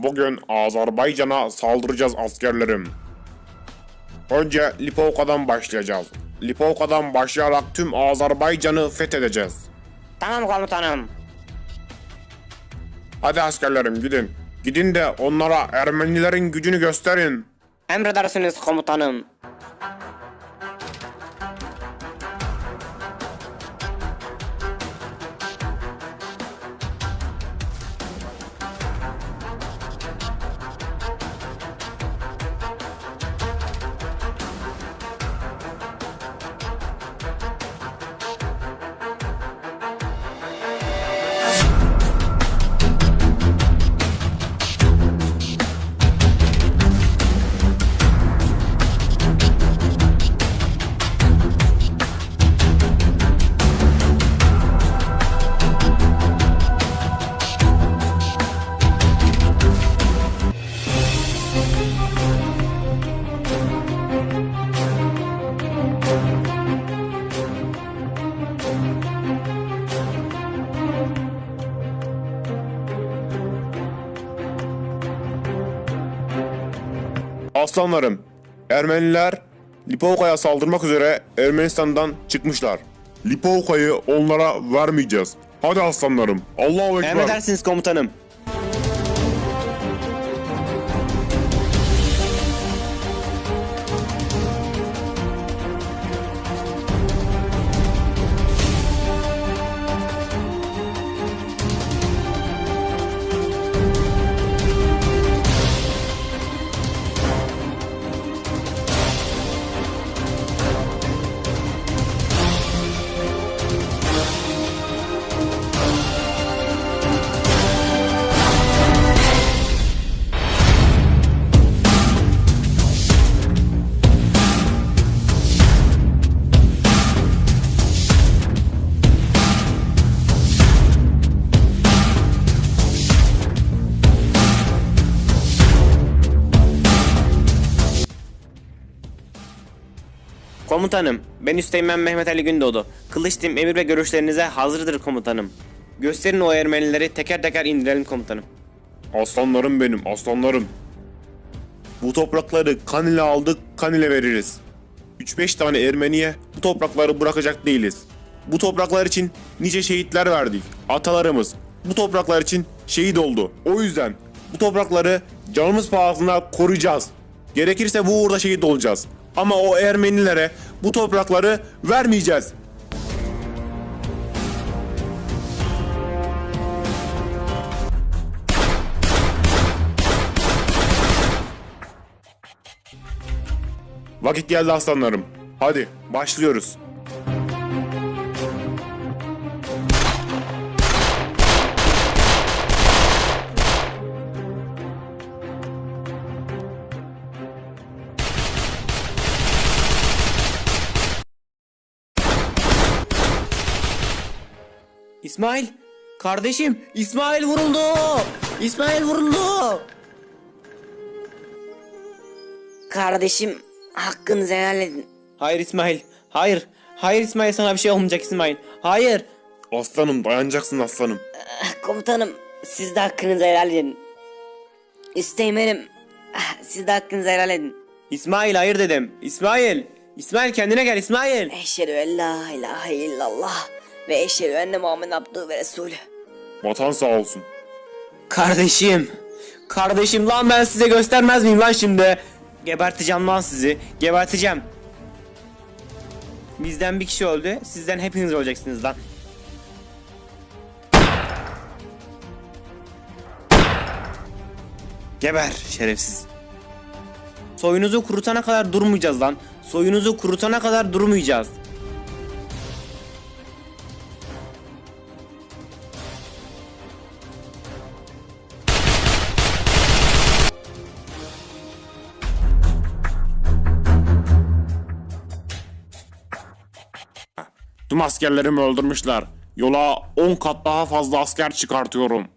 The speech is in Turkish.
Bugün Azerbaycan'a saldıracağız askerlerim. Önce Lipovka'dan başlayacağız. Lipovka'dan başlayarak tüm Azerbaycan'ı fethedeceğiz. Tamam komutanım. Hadi askerlerim gidin. Gidin de onlara Ermenilerin gücünü gösterin. Emredersiniz komutanım. Aslanlarım, Ermeniler Lipovka'ya saldırmak üzere Ermenistan'dan çıkmışlar. Lipovka'yı onlara vermeyeceğiz. Hadi aslanlarım. Allahu Ekber. Emredersiniz komutanım. Komutanım, ben Üsteğmen Mehmet Ali Gündoğdu. Kılıçtim emir ve görüşlerinize hazırdır komutanım. Gösterin o Ermenileri teker teker indirelim komutanım. Aslanlarım benim, aslanlarım. Bu toprakları kan ile aldık, kan ile veririz. 3-5 tane Ermeniye bu toprakları bırakacak değiliz. Bu topraklar için nice şehitler verdik. Atalarımız bu topraklar için şehit oldu. O yüzden bu toprakları canımız pahasına koruyacağız. Gerekirse bu uğurda şehit olacağız. Ama o Ermenilere bu toprakları vermeyeceğiz. Vakit geldi aslanlarım. Hadi başlıyoruz. İsmail! Kardeşim! İsmail vuruldu! İsmail vuruldu! Kardeşim hakkınızı helal edin. Hayır İsmail! Hayır! Hayır İsmail sana bir şey olmayacak İsmail! Hayır! Aslanım dayanacaksın aslanım. Ah, Komutanım siz de hakkınızı helal edin. Üsteğmenim ah, siz de hakkınızı helal edin. İsmail hayır dedim! İsmail! İsmail kendine gel İsmail! Eşhedü en la ilahe illallah ve eşhedü enne Muhammed abduhu ve resulü. Vatan sağ olsun. Kardeşim! Kardeşim lan ben size göstermez miyim lan şimdi? Geberteceğim lan sizi. Geberteceğim. Bizden bir kişi öldü. Sizden hepiniz olacaksınız lan. Geber şerefsiz. Soyunuzu kurutana kadar durmayacağız lan. Soyunuzu kurutana kadar durmayacağız. Tüm askerlerimi öldürmüşler. Yola 10 kat daha fazla asker çıkartıyorum.